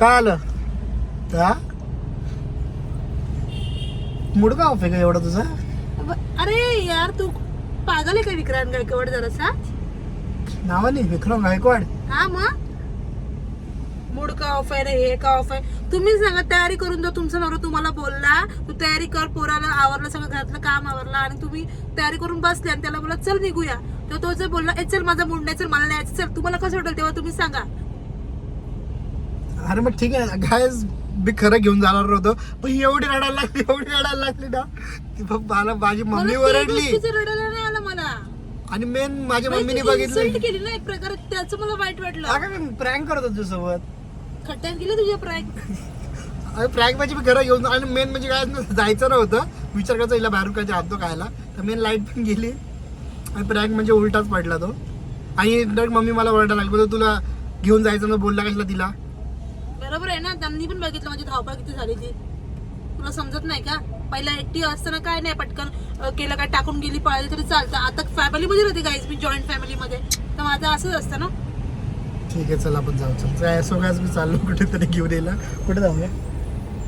काय आलं हा? मूड का ऑफ आहे का एवढा तुझा? अरे यार तू पागल आहे का विक्रांत गायकवाड जरासा? नावाने विक्रम गायकवाड. हा मग? मूड का ऑफ आहे रे हे का ऑफ आहे? तुम्ही सांगा तयारी करून जर तुमचा नवरा तुम्हाला बोलला. तू तयारी कर पोराला आवरलं सगळं घरातलं काम आवरलं आणि तुम्ही तयारी करून बसले आणि त्याला बोला चल निघूया. तर तो जर बोलला ए चल माझा मूड नाही चल मला नाही यायचं, चल तुम्हाला कसं वाटेल तेव्हा तुम्ही सांगा. अरे मग ठीक आहे काय मी खरं घेऊन जाणार होतो. पण एवढी रडायला लागली एवढी रडायला लागली ना. ती मला माझी मम्मी ओरडली. रडायला नाही आलं मला. आणि मेन माझ्या मम्मीने बघितलं. केली ना एक प्रकारे त्याचं मला वाईट वाटलं. अगं मी प्रँक करत होतो तुझ्यासोबत. खड्ड्यात गेले तुझ्या प्रँक म्हणजे मी खरं घेऊन आणि मेन म्हणजे काय जायचं नव्हतं. विचार करायचा हिला बाहेरून काय आणतो खायला. तर मेन लाइट पण गेली. आणि प्रँक म्हणजे उलटाच पडला तो. आणि डायरेक्ट मम्मी मला ओरडायला लागली. तुला घेऊन जायचं ना बोलला कशाला तिला? बरोबर आहे ना? त्यांनी पण बघितलं माझी धावपळ किती झाली ती. तुला समजत नाही का? पहिला एकटी असताना काय नाही पटकन केलं काय टाकून गेली पळाली तरी चालतं. आता फॅमिलीमध्ये होती गाईज मी जॉईंट फॅमिलीमध्ये तर माझं असंच असतं ना? ठीक आहे चल आपण जाऊ. चल काय सो काय मी चाललो कुठेतरी घेऊन यायला. कुठे जाऊया?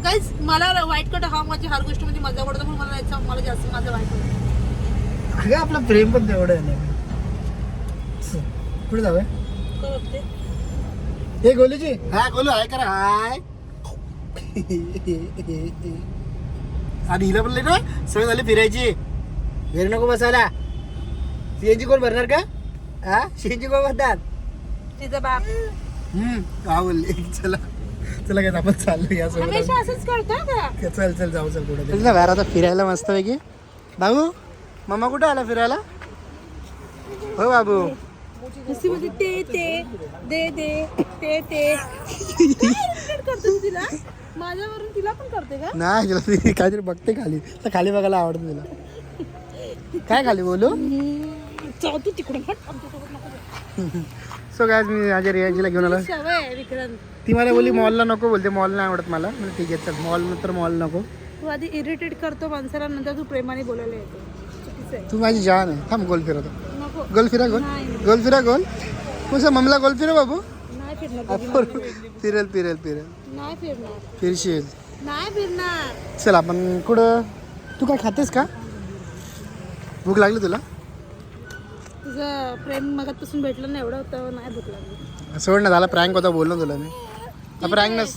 गाईज मला वाईट कट हा माझी हर गोष्टमध्ये मजा पडतो पण मला याचा मला जास्त माझं वाईट वाटतं. अगं आपलं प्रेम पण तेवढं आहे ना. कुठे जाऊया? काय बघते? हे गोलूजी. हा गोलू हाय करा हाय. आणि हिला पण ना सगळं झाली फिरायची. घरी नको बसायला. सीएनजी कोण भरणार का? हा? सीएनजी कोण भरणार? तिचा बाप. हम्म हा बोलले चला. चला काय आपण चाललो या हमेशा असंच करतो का चल चल जाऊ चल कुठे ना बाहेर आता फिरायला मस्त पैकी. बाबू मम्मा कुठे आला फिरायला? हो बाबू. ते ते दे दे ते ते. करतो तिला? माझ्यावरून तिला पण करते का? नाही तिला ती काहीतरी बघते खाली. तर खाली बघायला आवडतं तिला. काय खाली बोलू? जाऊ तू बोलू. सो काय मी माझ्या रियाजीला घेऊन आलो. विक्रांत. ती मला बोलली मॉलला नको बोलते मॉल नाही आवडत मला. म्हणजे ठीक आहे चल मॉल नंतर मॉल नको. तू आधी इरिटेट करतो माणसाला नंतर तू प्रेमाने बोलायला येतो. तू माझी जान आहे. थांब गोल फिरवतो. गोल फिरा गोल नाही गोल फिरा गोल तुझं मम्मीला गोल फिरा बाबू? नाही फिरेल फिरेल फिरेल. नाही फिरशील. नाही चल आपण कुठं? तू काय खातेस का? भूक लागली तुला? तुझं प्रेम मगातपासून भेटलं ना एवढं तर नाही भूक लागली. सोड ना झाला प्रँक होता बोललो तुला मी. प्रँक नस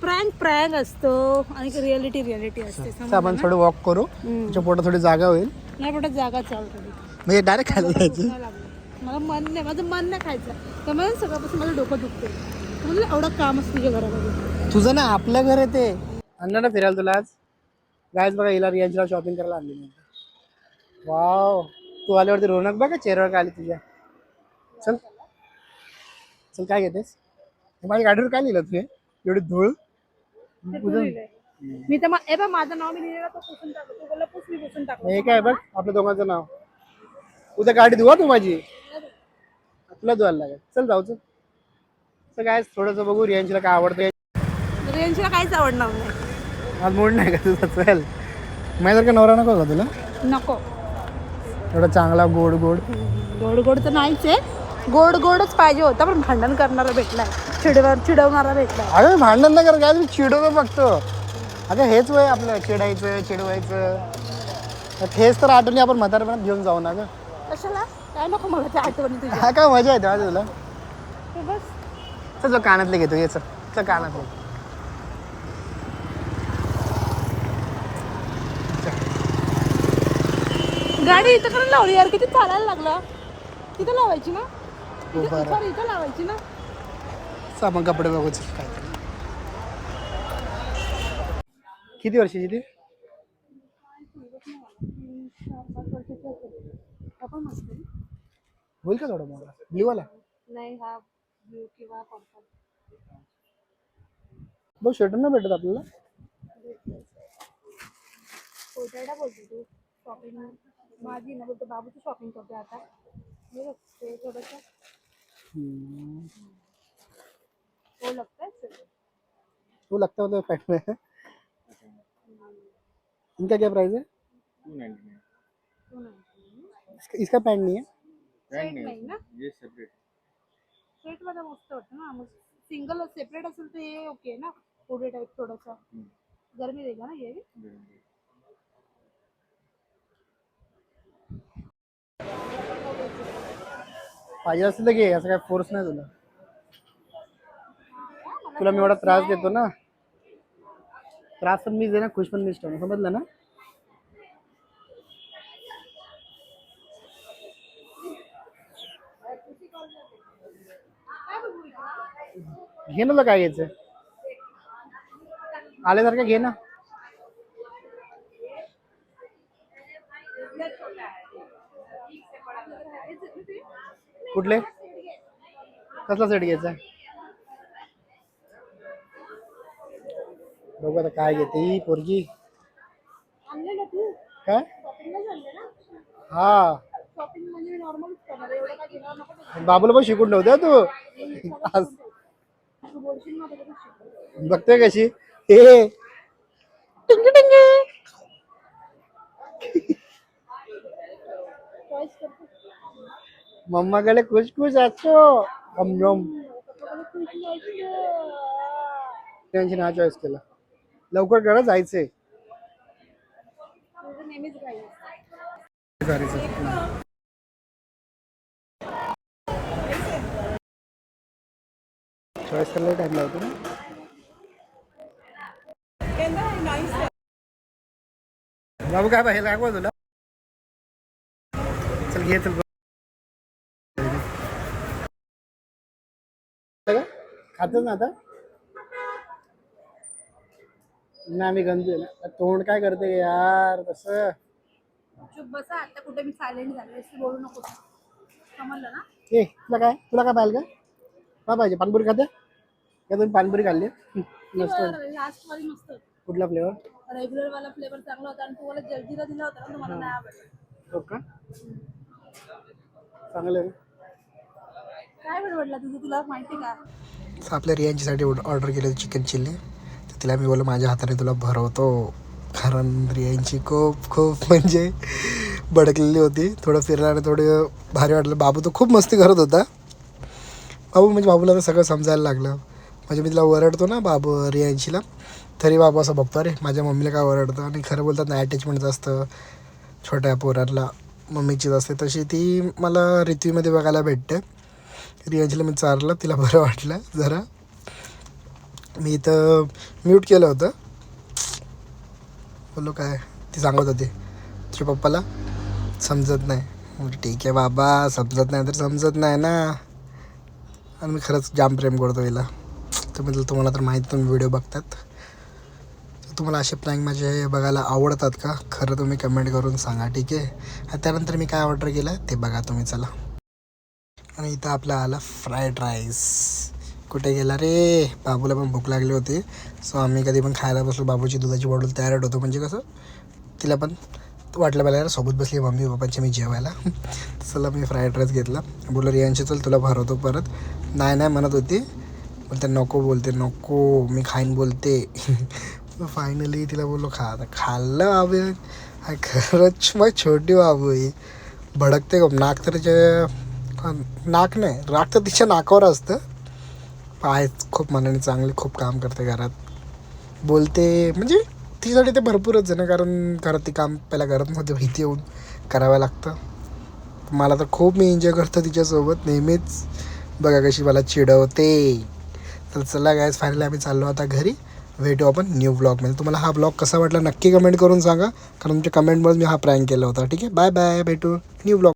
प्रँक प्रँक असतो. आणि रियालिटी रियालिटी असते आपण? थोडं वॉक करू. तुझ्या पोटात थोडी जागा होईल. नाही पोटात जागा चाल थोडी म्हणजे डायरेक्ट खायला जायचं. मला मन नाही माझं मन नाही खायचं. त्यामुळे सकाळपासून माझं डोकं दुखते म्हणजे एवढं काम असतं तुझ्या घरामध्ये. तुझं ना आपलं घर आहे ते. आणलं ना फिरायला तुला आज. गायच बघा हिला रियांजला शॉपिंग करायला आणली मी. वाव तू आल्यावरती रोनक बघा चेहऱ्यावर काय आली तुझ्या. चल. चल काय घेतेस? माझ्या गाडीवर काय लिहिलं तू हे? एवढी धूळ. मी तर माझं नाव मी लिहिलेलं तो पुसून हे काय बघ आपल्या दोघांचं नाव. उद्या गाडी धुवा तू माझी. तुला धुवायला लागेल. चल जाऊ चल. चल काय थोडंसं बघू रियांशीला काय आवडतं रेंजला काहीच आवडणार नाही. आज मूड नाही का तुझा? चल. माझ्यासारखा नवरा नको का तुला? नको. एवढा चांगला गोड गोड. गोड गोड तर नाहीच आहे. गोड गोडच पाहिजे होता पण भांडण करणारा भेटलाय. चिडवर चिडवणारा भेटलाय. अगं भांडण नाही करत. काय चिडवतो बघतो अगं हेच वय आपलं. चिडायचं चिडवायचं. तर हेच तर आठवणी आपण म्हातारपणात घेऊन जाऊ ना गं. कशाला? काय नको मला त्या आठवणी तुझ्या हा काय मजा येते माझ्या तुला? हे बस. चल चल कानातले घेतो ये चल. कानातले. गाडी इथं करायला लावली यार किती चालायला लागला. तिथं लावायची ना? इथं- बरं. sorry, इथं लावायची ना? चल कपडे बघू चल काय. किती वर्षाची ती? आपण मस्त आहे. होईल का थोडं मोठा? ब्ल्यू वाला? नाही हा ब्ल्यू किंवा पर्पल बघ शर्ट नाही भेटत आपल्याला. कोटायला बोलते तू शॉपिंग माझी ना बोलतो बाबूची शॉपिंग करते आता. हे बघ, ते थोडंसं. हम्म. हो लगता है वो लगता है पैंट में है इनका क्या प्राइस है इसका पैंट नहीं है? सेट नाही ना? सेटमध्ये मस्त वाटतं ना मग सिंगल सेपरेट असेल तर हे ओके ना पुढे टाईप थोडासा। गरमी देगा ना ये भी? पाहिजे असेल तर घे असं काय फोर्स नाही तुला तुला मी एवढा त्रास देतो ना। त्रास पण मीच दे ना खुश पण मीच ठेवणार समजलं ना? घे ना काय घ्यायचं आल्यासारखं घे ना कुठले कसला सेट घ्यायचा बघू आता काय घेते ही पोरगी काय हा म्हणजे. बाबूला पण शिकून ठेवते तू आज तू बोलशील ना त्याच्यातच शिकव. बघते कशी? हे टिंगी टिंगी. चॉईस करतो मम्माकडे खुश खुश असतो. हम जोम पप्पाकडे खुश व्हायचं. त्यांची ना चॉईस केला. लवकर करा जायचंय तुझं नेहमीच घाई असते. चॉईस करायला टाइम लावतो ना बाबू काय पाहिजे काय तुला चल घे चल खातच ना आता. ना आम्ही गंजू ना. तोंड काय करते यार चुप बसा आता कुठे मी सायलेंट झाले बोलू नको. समजलं ना? ए तुला काय तुला काय पाहिजे का? काय पाहिजे? पानपुरी खाते? का तुम्ही पानपुरी खाल्ली मस्त. लास्ट वाली मस्त. कुठला फ्लेवर रेग्युलर वाला फ्लेवर चांगला होता आणि तुम्हाला जलजीरा दिला होता ना तुम्हाला नाही आवडला. हो का? चांगलं आहे. काय बडबडला तुझं? तुला माहिती का? आपल्या रियांच्यासाठी ऑर्डर केलं होतं चिकन चिल्ली तर तिला मी बोललो माझ्या हाताने तुला भरवतो. कारण रियांची खूप खूप म्हणजे भडकलेली होती. थोडं फिरलं आणि थोडं भारी वाटलं. बाबू तर खूप मस्ती करत होता. बाबू म्हणजे बाबूला तर सगळं समजायला लागलं. म्हणजे मी तिला ओरडतो ना बाबू रियांशीला. तरी बाबू असं बघतो अरे माझ्या मम्मीला काय ओरडतं? आणि खरं बोलतात ना अटॅचमेंट असतं छोट्या पोरांना मम्मीचीच असते. तशी ती मला ऋतूमध्ये बघायला भेटते. रियांशीला मी चारलं तिला बरं वाटलं जरा. मी इथं म्यूट केलं होतं. बोललो काय? ती सांगत होती. तुझ्या पप्पाला समजत नाही. ठीक आहे बाबा समजत नाही तर समजत नाही ना. आणि मी खरंच जाम प्रेम करतो हिला. तर तुम्हाला तर माहीत तुम्ही व्हिडिओ बघतात. तर तुम्हाला असे प्लॅन माझे बघायला आवडतात का? खरं तुम्ही कमेंट करून सांगा ठीक आहे? आणि त्यानंतर मी काय ऑर्डर केलं ते बघा तुम्ही चला. आणि इथं आपला आला फ्राईड राईस कुठे गेला रे? बाबूला पण भूक लागली होती. सो आम्ही कधी पण खायला बसलो बाबूची दुधाची बॉटल तयार होतो म्हणजे कसं तिला पण वाटलं पाहिजे सोबत बसली मम्मी पप्पांची मी जेवायला. चला मी फ्राईड राईस घेतला. बोललो रियांशी चल तुला भरवतो परत. नाही नाही म्हणत होती. बोलते नको बोलते नको मी खाईन बोलते. फायनली तिला बोललो खा. आता खाल्लं बाबू हा. खरंच मग छोटी बाबू आहे भडकते का नाक तर तिच्या नाक नाही राग तर तिच्या नाकावर असतं. पाय खूप मनाने चांगली खूप काम करते घरात. बोलते म्हणजे तिच्यासाठी ते भरपूरच आहे ना कारण घरात ती काम पहिल्या घरातमध्ये भीती येऊन करावं लागतं. मला तर खूप मी एन्जॉय करतो तिच्यासोबत. नेहमीच बघा कशी मला चिडवते. तर चला गायज फायनली आम्ही चाललो आता घरी. भेटू आपण न्यू ब्लॉगमध्ये तुम्हाला हा ब्लॉग कसा वाटला नक्की कमेंट करून सांगा. कारण तुमच्या कमेंटमुळे मी हा प्रँक केला होता. ठीक आहे? बाय बाय भेटू. New blog